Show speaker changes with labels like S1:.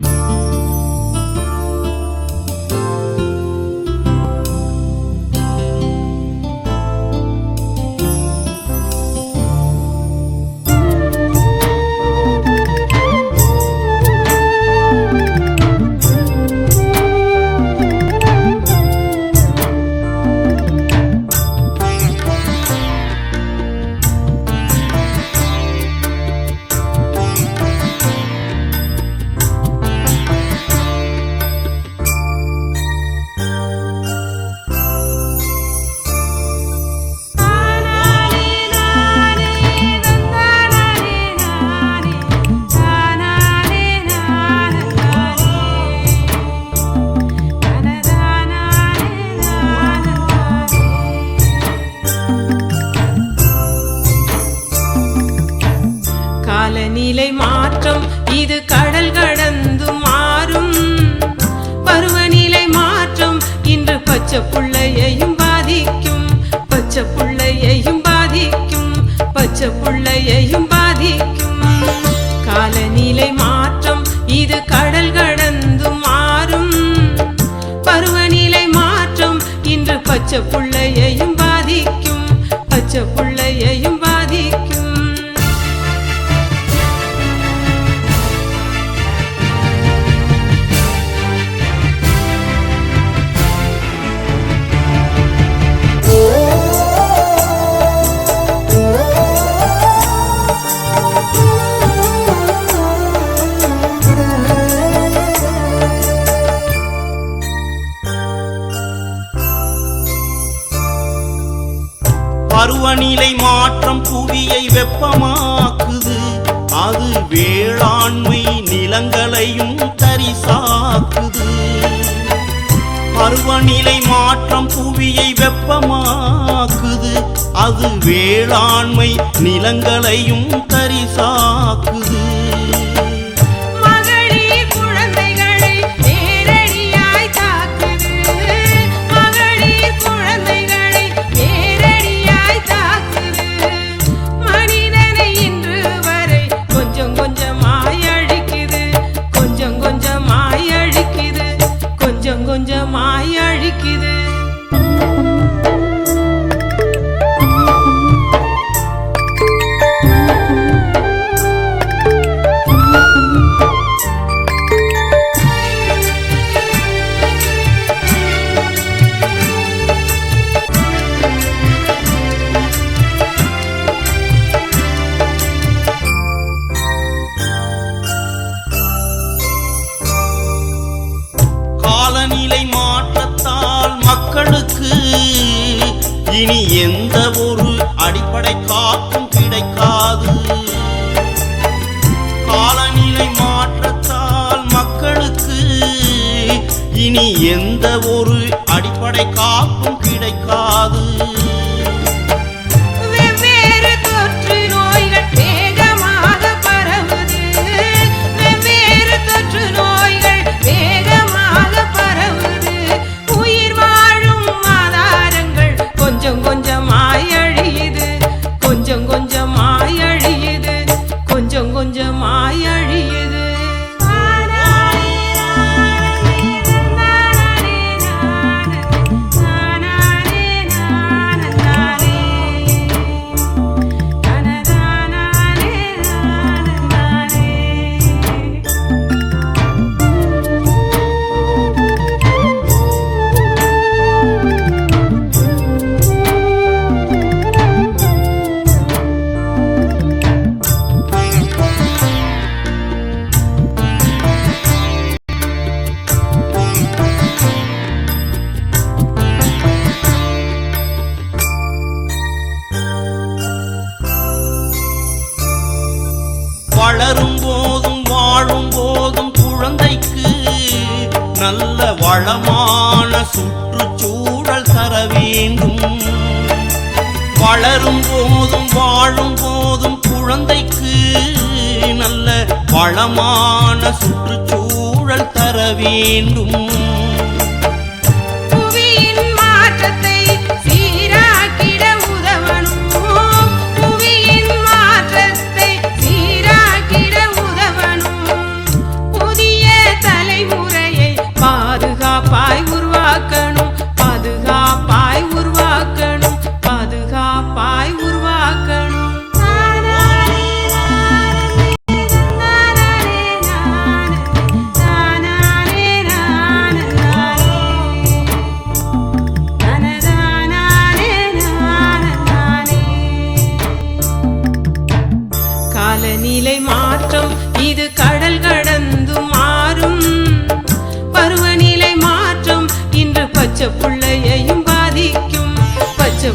S1: Música காலநிலை மாற்றம். இது கடல் கடந்து மாறும். பருவநிலை மாற்றம். இன்று பச்சை புள்ளையையும் பாதிக்கும். பச்சை புள்ளையையும் பாதிக்கும். பச்சை புள்ளையையும் பாதிக்கும். காலநிலை மாற்றம். இது கடல் கடந்து மாறும். பருவநிலை மாற்றம். இன்று பச்சை புள்ளையையும் பாதிக்கும். பச்சை
S2: பருவநிலை மாற்றம் புவியை வெப்பமாக்குது. அது வேளாண்மை நிலங்களையும் தரிசாக்குது. பருவநிலை மாற்றம் புவியை வெப்பமாக்குது. அது வேளாண்மை நிலங்களையும் தரிசாக்குது. காலநிலை மாற்றத்தால் மக்களுக்கு இனி எந்த ஒரு அடிப்படை காப்பும் கிடைக்காது. காலநிலை மாற்றத்தால் மக்களுக்கு இனி எந்த ஒரு அடிப்படை காப்பும் கிடைக்காது. நல்ல வளமான சுற்றுச்சூழல் தர வேண்டும். வளரும் போதும் வாழும் போதும் குழந்தைக்கு நல்ல வளமான சுற்றுச்சூழல் தர வேண்டும்.
S1: காலநிலை மாற்றம். இது கடல் கடந்து மாறும். பருவநிலை மாற்றம். இன்று பச்சை புள்ளையையும் பாதிக்கும். பச்சை